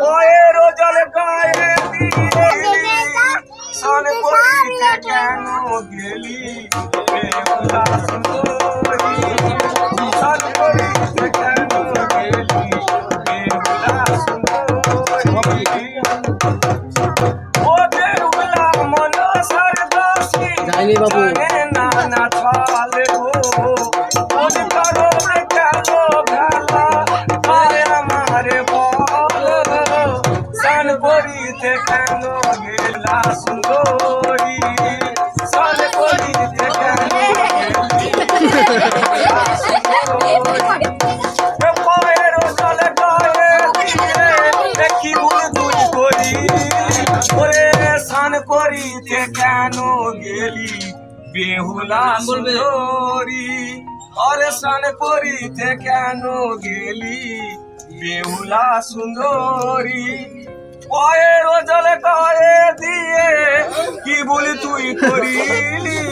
বয়ের জল গায়ে দিলি সান করিতে কেন? গেলি? বাবু। না না ছলে গো। করিতে কেন গেলি? বেহুলা সুন্দরী আরে স্নান করিতে কেন গেলি? বেহুলা সুন্দরী পায়ের জলে গায়ে দিয়ে কি বলি তুই করিলি?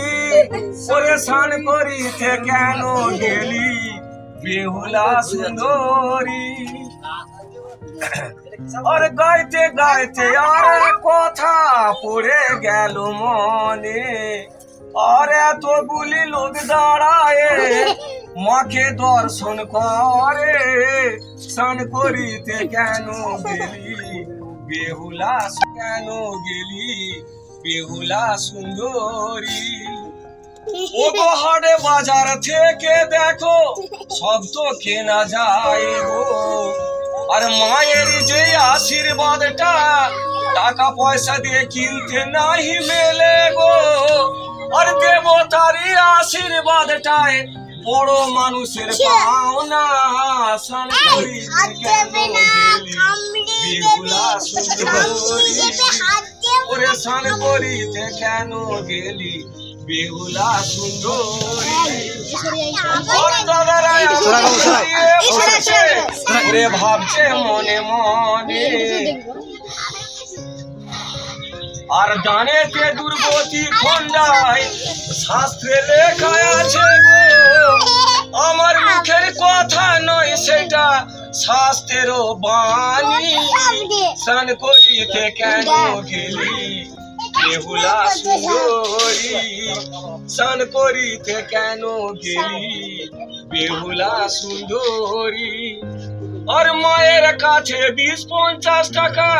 স্নান করিতে কেন গেলি? বেহুলা সুন্দরী। আর গাইতে গাইতে আর কথা পড়ে গেল মনে। আর এতগুলি লোক দাঁড়ায়, মাকে দর্শন করে। স্নান করিতে কেন গেলি? বেহুলা কেন গেলি? বেহুলা সুন্দরী। ও গো হাটে বাজার থেকে দেখো, সব তো কেনা যায় গো। আর মায়ের যে আশীর্বাদটা টাকা পয়সা দিয়ে কিনতে নাহি মেলে গো। আর দেবতারই আশীর্বাদটায় বড় মানুষের পাওনা স্নান করিতে কেন গেলি? বিহুলা সুন্দরী। ভাবছে মনে মনে। আর জানেতে দুর্গতি খন্ডায় শাস্ত্রে লেখা আছে আমার মুখের কথা নয় সেটা শাস্ত্রেরও বাণী। স্নান করিতে কেন গেলি? বেহুলা সুন্দরী, স্নান করিতে কেন গেলি? বেহুলা সুন্দরী আর মায়ের কাছে বিশ পঞ্চাশ টাকা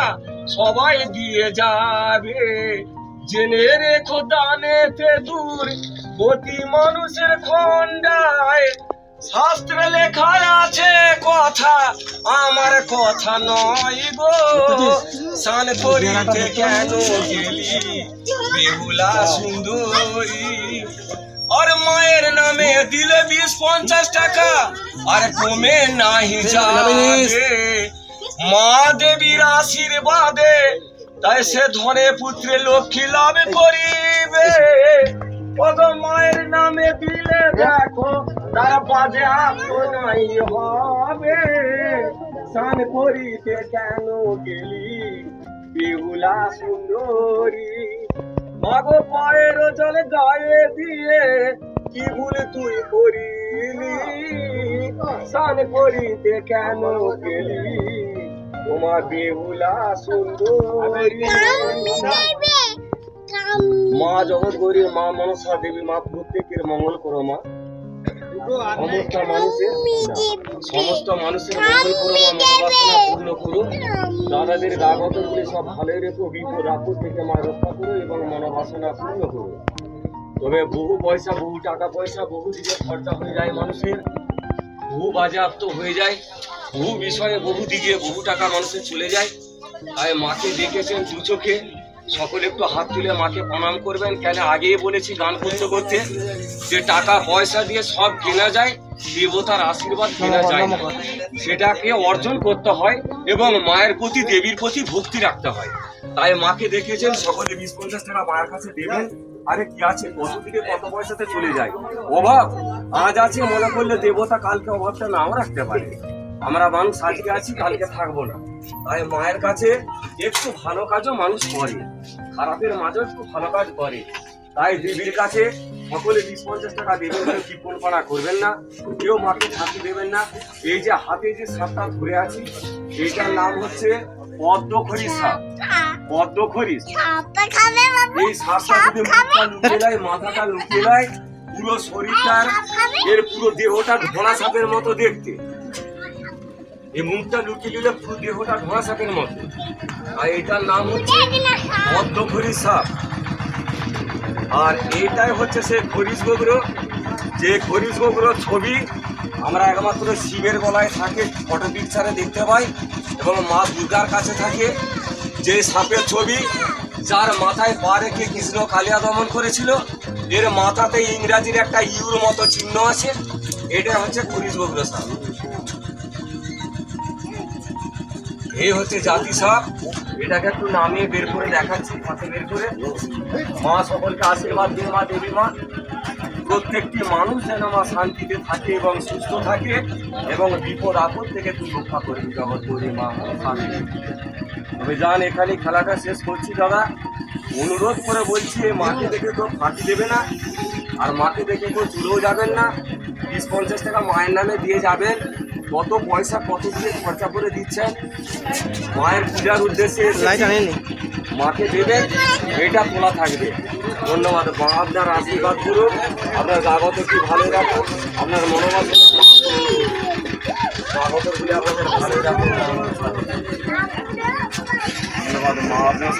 সবাই দিয়ে যাবে। জেনে রেখো দানেতে দূর, গতি মানুষের খন্ডায় শাস্ত্রে লেখা আছে কথা, আমার কথা নয় গো। স্নান কেন গেলি? বেহুলা সুন্দরী। আর মায়ের নামে দিলে বিশ পঞ্চাশ টাকা, আর কমে নাহি যাবে। মা দেবীর আশীর্বাদে, তাই সে ধনে পুত্রে লক্ষ্মী লাভ করিবে। ওগ মায়ের নামে দিলে দেখো, তার বাজে নাই হবে। স্নান করিতে কেন গেলি? বেহুলা সুন্দরী, মাগো পায়ের জল গায়ে দিয়ে কি ভুল তুই করিলি? স্নান করিতে কেন গেলি? তোমার বেহুলা সুন্দরী। মা জগৎ গৌরী মা মনসা দেবী মা প্রত্যেকের মঙ্গল করো মা। সমস্ত মানুষের সমস্ত মানুষের মঙ্গল করো মা মনোবাসনা পূর্ণ করো। দাদাদের গাগত গুলি সব ভালোই রেখো বিপদ আপদ থেকে মা রক্ষা করো এবং মনোবাসনা পূর্ণ করো। তবে বহু পয়সা বহু টাকা পয়সা বহু দিকে খরচা হয়ে যায় মানুষের। বহু বাজেয়াপ্ত হয়ে যায়। বহু বিষয়ে বহু দিকে বহু টাকা মানুষের চলে যায়। তাই মাকে দেখেছেন দু চোখে। সকলে একটু হাত তুলে মাকে প্রণাম করবেন। কেন আগেই বলেছি গান করতে করতে যে টাকা পয়সা দিয়ে সব কেনা যায়, দেবতার আশীর্বাদ কেনা যায় না। সেটাকে অর্জন করতে হয় এবং মায়ের প্রতি, দেবীর প্রতি ভক্তি রাখতে হয়। তাই মাকে দেখেছেন, সকলে বিশ পঞ্চাশ টাকা মায়ের কাছে দেবেন আরে কি আছে? কত দিকে কত পয়সাতে চলে যায়? অভাব। আজ আছে, মনে করলে দেবতা কালকে অভাবটা নাও রাখতে পারে। আমরা মানুষ আজকে আছি, কালকে থাকব না। তাই মায়ের কাছে একটু ভালো কাজও মানুষ করে। খারাপের মাঝেও একটু ভালো কাজ করে। তাই দেবীর কাছে সকলে বিশ পঞ্চাশ টাকা দেবেন কেউ কৃপণপনা করবেন না কেউ মাকে ফাঁকি দেবেন না। এই যে হাতে যে সাপটা ধরে আছি এইটার নাম হচ্ছে পদ্মখরি সাপ। পদ্মখরি এই সাপটা যদি মুখটা লুকিয়ে দেয় মাথাটা লুকিয়ে দেয় পুরো শরীরটার এর পুরো দেহটা ঘোড়া সাপের মতো দেখতে। এই মুখটা লুকিয়ে দিলে পুরো দেহটা ঘোড়া সাপের মতো। আর এটার নাম হচ্ছে পদ্মখরি সাপ। আর এইটাই হচ্ছে সে খরিশ গোগ্র যে খরিশ গোগ্র ছবি আমরা একমাত্র শিবের গলায় থাকে ফটো পিকচারে দেখতে পাই এবং মা দুর্গার কাছে থাকে। যে সাপের ছবি, যার মাথায় পা রেখে কৃষ্ণ কালিয়া দমন করেছিল, এর মাথাতে ইংরাজির একটা ইউর মতো চিহ্ন আছে। এটা হচ্ছে খরিশ গোগ্র সাপ। এই হচ্ছে জাতি সাপ। এটাকে একটু নামিয়ে বের করে দেখাচ্ছি, হাতে বের করে। মা সকলকে আশীর্বাদ দিন, মা দেবী মা। প্রত্যেকটি মানুষ যেন মা শান্তিতে থাকে এবং সুস্থ থাকে এবং বিপদ আপদ থেকে তুই রক্ষা করবি জগৎ করি মা তবে যান এখানে খেলাটা শেষ করছি দাদা। অনুরোধ করে বলছি, এই মাকে দেখে তো ফাঁকি দেবে না। আর মাকে দেখে কেউ চুলেও যাবেন না। বিশ পঞ্চাশ টাকা মায়ের নামে দিয়ে যাবেন। কত পয়সা কত দিয়ে খরচা করে দিচ্ছেন? মায়ের পূজার উদ্দেশ্যে। মাকে দেবেন এটা খোলা থাকবে। ধন্যবাদ আপনার আশীর্বাদ করুন। আপনার জাগত কি ভালো রাখুন আপনার মনোভাব জাগত বলে আপনাদের ভালো রাখুন। ধন্যবাদ মা আপনার